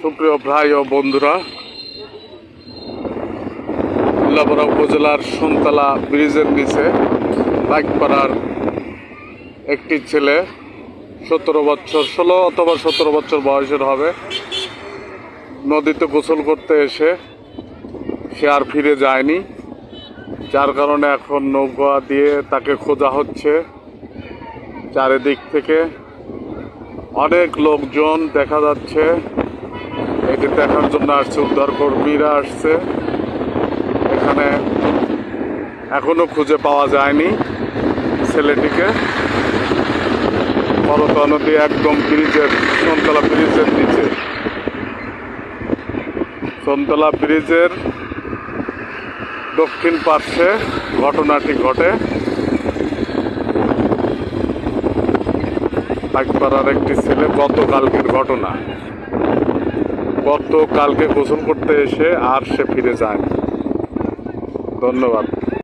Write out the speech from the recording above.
সুপ্রিয় ভাই ও বন্ধুরা উল্লাপাড়া উপজেলার সন্তলা ব্রিজের নিচে বাইকপাড়ার একটি ছেলে সতেরো বছর, ষোলো অথবা সতেরো বছর বয়সের হবে। নদীতে গোসল করতে এসে সে আর ফিরে যায়নি, যার কারণে এখন নৌকা দিয়ে তাকে খোঁজা হচ্ছে। চারিদিক থেকে অনেক লোকজন দেখা যাচ্ছে। এটি দেখার জন্য আসছে, উদ্ধার কর্মীরা আসছে। এখানে এখনও খুঁজে পাওয়া যায়নি ছেলেটিকে। করতা নদী একদম ব্রিজের সন্তলা ব্রিজের নিচে। সন্তলা ব্রিজের দক্ষিণ পার্শ্বে ঘটনাটি ঘটে। পাইকপাড়ার একটি ছেলে, গতকালকের ঘটনা। গতকালকে গোসল করতে এসে আর সে ফিরে যায় ধন্যবাদ।